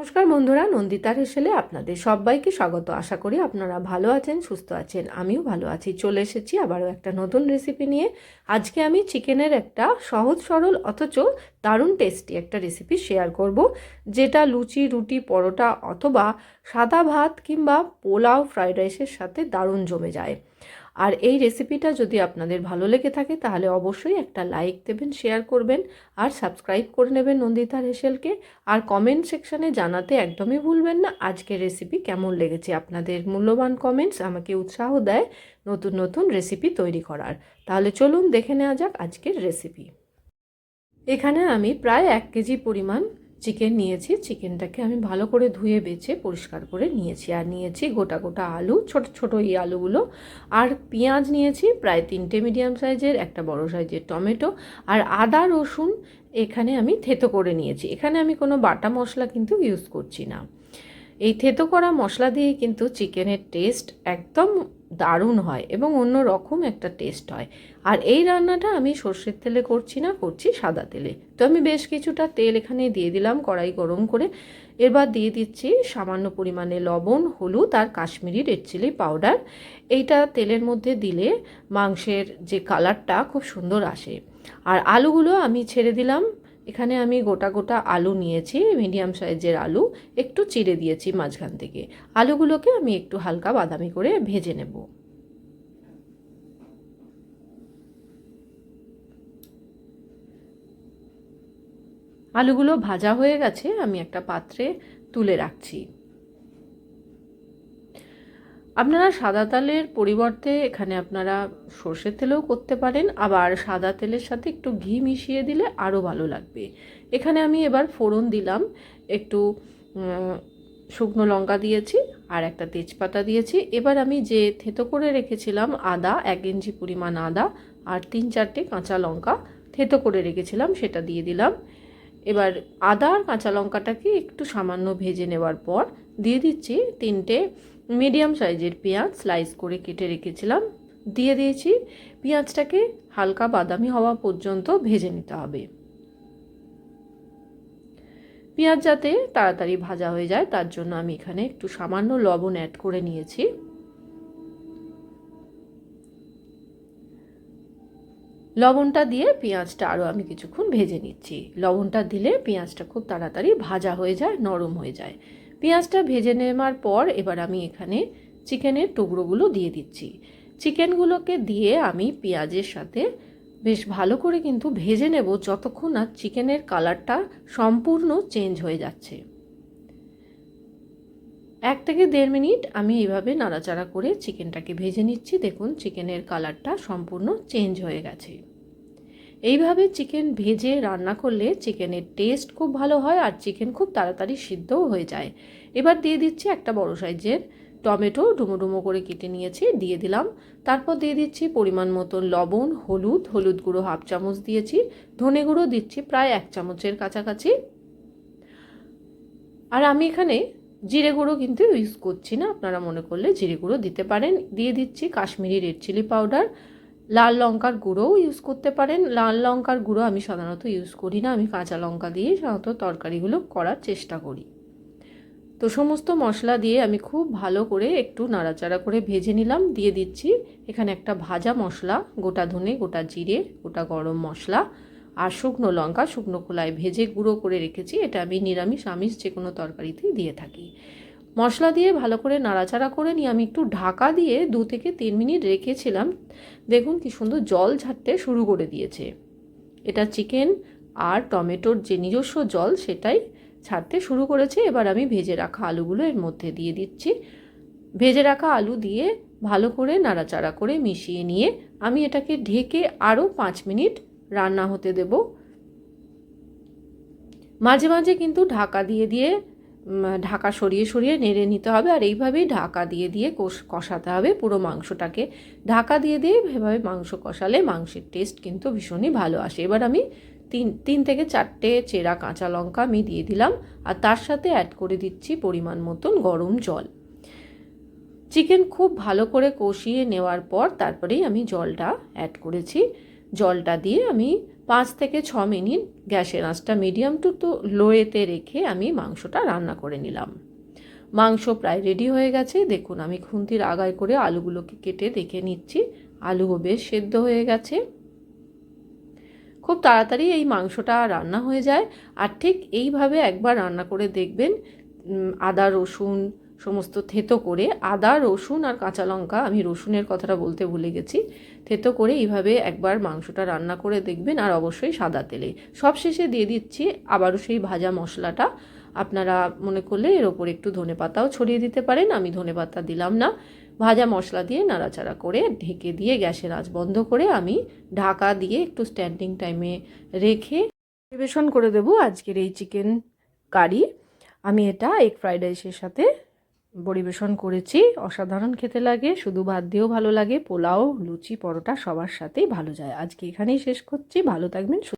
নমস্কার বন্ধুরা নন্দিতার হেসেলে আপনাদের সবাইকে স্বাগত। আশা করি আপনারা ভালো আছেন, সুস্থ আছেন, আমিও ভালো আছি। চলে এসেছি আবারও একটা নতুন রেসিপি নিয়ে। আজকে আমি চিকেনের একটা সহজ সরল অথচ দারুণ টেস্টি একটা রেসিপি শেয়ার করব, যেটা লুচি, রুটি, পরোটা অথবা সাদা ভাত কিংবা পোলাও, ফ্রাইড রাইসের সাথে দারুণ জমে যায়। আর এই রেসিপিটা যদি আপনাদের ভালো লেগে থাকে, তাহলে অবশ্যই একটা লাইক দেবেন শেয়ার করবেন, আর সাবস্ক্রাইব করে নেবেন নন্দিতা হেসেলকে। আর কমেন্ট সেকশানে জানাতে একদমই ভুলবেন না, আজকের রেসিপি কেমন লেগেছে আপনাদের মূল্যবান কমেন্টস আমাকে উৎসাহ দেয় নতুন নতুন রেসিপি তৈরি করার। তাহলে চলুন দেখে নেওয়া যাক আজকের রেসিপি এখানে আমি প্রায় এক কেজি পরিমাণ চিকেন নিয়েছি। চিকেনটাকে আমি ভালো করে ধুয়ে, বেছে, পরিষ্কার করে নিয়েছি। আর নিয়েছি গোটা গোটা আলু, ছোট ছোট এই আলুগুলো। আর পেঁয়াজ নিয়েছি, প্রায় তিনটে মিডিয়াম সাইজের, একটা বড় সাইজের টমেটো। আর আদা, রসুন এখানে আমি থেতো করে নিয়েছি। এখানে আমি কোনো বাটা মশলা কিন্তু ইউজ করছি না। এই থেতো করা মশলা দিয়ে কিন্তু চিকেনের টেস্ট একদম দারুণ হয় এবং অন্য রকম একটা টেস্ট হয়। আর এই রান্নাটা আমি সর্ষের তেলে করছি না, করছি সাদা তেলে। তো আমি বেশ কিছুটা তেল এখানে দিয়ে দিলাম কড়াই গরম করে। এবার দিয়ে দিচ্ছি সামান্য পরিমাণে লবণ, হলুদ আর কাশ্মীরি রেড চিলি পাউডার এইটা তেলের মধ্যে দিলে মাংসের যে কালারটা খুব সুন্দর আসে। আর আলুগুলো আমি ছেড়ে দিলাম এখানে আমি গোটা গোটা আলু নিয়েছি মিডিয়াম সাইজের আলু, একটু চিড়ে দিয়েছি মাঝখান থেকে। আলুগুলোকে আমি একটু হালকা বাদামি করে ভেজে নেব। আলুগুলো ভাজা হয়ে গেছে, আমি একটা পাত্রে তুলে রাখছি। আপনারা সাদা তেলের পরিবর্তে এখানে আপনারা সর্ষের তেলেও করতে পারেন, আবার সাদা তেলের সাথে একটু ঘি মিশিয়ে দিলে আরও ভালো লাগবে। এখানে আমি এবার ফোড়ন দিলাম, একটু শুকনো লঙ্কা দিয়েছি আর একটা তেজপাতা দিয়েছি। এবার আমি যে থেতো করে রেখেছিলাম আদা, এক ইঞ্চি পরিমাণ আদা আর তিন চারটে কাঁচা লঙ্কা থেতো করে রেখেছিলাম, সেটা দিয়ে দিলাম। এবার আদা আর কাঁচা লঙ্কাটাকে একটু সামান্য ভেজে নেওয়ার পর দিয়ে দিচ্ছি তিনটে মিডিয়াম সাইজের পেঁয়াজ স্লাইস করে কেটে রেখেছিলাম। দিয়ে দিয়েছি, পেঁয়াজটাকে হালকা বাদামি হওয়া পর্যন্ত ভেজে নিতে হবে। পেঁয়াজ যাতে তাড়াতাড়ি ভাজা হয়ে যায়, তার জন্য আমি এখানে একটু সামান্য লবণ অ্যাড করে নিয়েছি। লবণটা দিয়ে পেঁয়াজটা আরও আমি কিছুক্ষণ ভেজে নিচ্ছি। লবণটা দিলে পেঁয়াজটা খুব তাড়াতাড়ি ভাজা হয়ে যায়, নরম হয়ে যায়। পেঁয়াজটা ভেজে নেওয়ার পর এবার আমি এখানে চিকেনের টুকরোগুলো দিয়ে দিচ্ছি। চিকেনগুলোকে দিয়ে আমি পেঁয়াজের সাথে বেশ ভালো করে কিন্তু ভেজে নেব যতক্ষণ না চিকেনের কালারটা সম্পূর্ণ চেঞ্জ হয়ে যাচ্ছে। এক থেকে দেড় মিনিট আমি এইভাবে নাড়াচাড়া করে চিকেনটাকে ভেজে নিচ্ছি। দেখুন, চিকেনের কালারটা সম্পূর্ণ চেঞ্জ হয়ে গেছে। এইভাবে চিকেন ভেজে রান্না করলে চিকেনের টেস্ট খুব ভালো হয় আর চিকেন খুব তাড়াতাড়ি সিদ্ধও হয়ে যায়। এবার দিয়ে দিচ্ছি একটা বড় সাইজের টমেটো ডুমো ডুমো করে কেটে নিয়েছি, দিয়ে দিলাম। তারপর দিয়ে দিচ্ছি পরিমাণ মতন লবণ, হলুদ হলুদ গুঁড়ো হাফ চামচ দিয়েছি। ধনে গুঁড়ো দিচ্ছি প্রায় এক চামচের কাছাকাছি। আর আমি এখানে জিরে গুঁড়ো কিন্তু ইউজ করছি না। আপনারা মনে করলে জিরে গুঁড়ো দিতে পারেন। দিয়ে দিচ্ছি কাশ্মীরি রেড চিলি পাউডার লাল লঙ্কার গুঁড়োও ইউজ করতে পারেন। লাল লঙ্কার গুঁড়ো আমি সাধারণত ইউজ করি না, আমি কাঁচা লঙ্কা দিয়ে সাধারণত তরকারিগুলো করার চেষ্টা করি। তো সমস্ত মশলা দিয়ে আমি খুব ভালো করে একটু নাড়াচাড়া করে ভেজে নিলাম, দিয়ে দিচ্ছি এখানে একটা ভাজা মশলা, গোটা ধনে, গোটা জিরে, গোটা গরম মশলা আর শুকনো লঙ্কা। শুকনো খোলায় ভেজে গুঁড়ো করে রেখেছি, এটা আমি নিরামিষ, আমিষ যে কোনো তরকারিতেই দিয়ে থাকি। মশলা দিয়ে ভালো করে নাড়াচাড়া করে নিয়ে আমি একটু ঢাকা দিয়ে দু থেকে তিন মিনিট রেখেছিলাম। দেখুন কি সুন্দর জল ছাড়তে শুরু করে দিয়েছে। এটা চিকেন আর টমেটোর যে নিজস্ব জল সেটাই ছাড়তে শুরু করেছে। এবার আমি ভেজে রাখা আলুগুলো এর মধ্যে দিয়ে দিচ্ছি। ভেজে রাখা আলু দিয়ে ভালো করে নাড়াচাড়া করে মিশিয়ে নিয়ে আমি এটাকে ঢেকে আরও পাঁচ মিনিট রান্না হতে দেব। মাঝে মাঝে কিন্তু ঢাকা দিয়ে দিয়ে ঢাকা সরিয়ে সরিয়ে নেড়ে নিতে হবে আর এইভাবেই ঢাকা দিয়ে দিয়ে কষাতে হবে। পুরো মাংসটাকে ঢাকা দিয়ে দিয়ে এভাবে মাংস কষালে মাংসের টেস্ট কিন্তু ভীষণই ভালো আসে। এবার আমি তিন তিন থেকে চারটে চেরা কাঁচা লঙ্কা আমি দিয়ে দিলাম আর তার সাথে অ্যাড করে দিচ্ছি পরিমাণ মতন গরম জল। চিকেন খুব ভালো করে কষিয়ে নেওয়ার পর তারপরেই আমি জলটা অ্যাড করেছি। জলটা দিয়ে আমি পাঁচ থেকে ছ মিনিট গ্যাসের আঁচটা মিডিয়াম টু তো লোয়েতে রেখে আমি মাংসটা রান্না করে নিলাম। মাংস প্রায় রেডি হয়ে গেছে। দেখুন, আমি খুন্তির আগায় করে আলুগুলোকে কেটে দেখে নিচ্ছি। আলুও বেশ সেদ্ধ হয়ে গেছে। খুব তাড়াতাড়ি এই মাংসটা রান্না হয়ে যায়। আর ঠিক এইভাবে একবার রান্না করে দেখবেন আদা, রসুন সমস্ত থেতো করে আদা, রসুন আর কাঁচা লঙ্কা, আমি রসুনের কথাটা বলতে ভুলে গেছি, থেতো করে এইভাবে একবার মাংসটা রান্না করে দেখবেন আর অবশ্যই সাদা তেলে। সব শেষে দিয়ে দিচ্ছি আবারও সেই ভাজা মশলাটা। আপনারা মনে করলে এর ওপর একটু ধনে পাতাও ছড়িয়ে দিতে পারেন, আমি ধনে পাতা দিলাম না। ভাজা মশলা দিয়ে নাড়াচাড়া করে ঢেকে দিয়ে গ্যাসের আঁচ বন্ধ করে আমি ঢাকা দিয়ে একটু স্ট্যান্ডিং টাইমে রেখে পরিবেশন করে দেব আজকের এই চিকেন কারি আমি এটা এগ ফ্রাইড রাইসের সাথে পরিবেশন করেছি। অসাধারণ খেতে লাগে, শুধু ভাত দিয়েও ভালো লাগে, পোলাও, লুচি, পরোটা সবার সাথেই ভালো যায়। আজকে এখানেই শেষ করছি। ভালো থাকবেন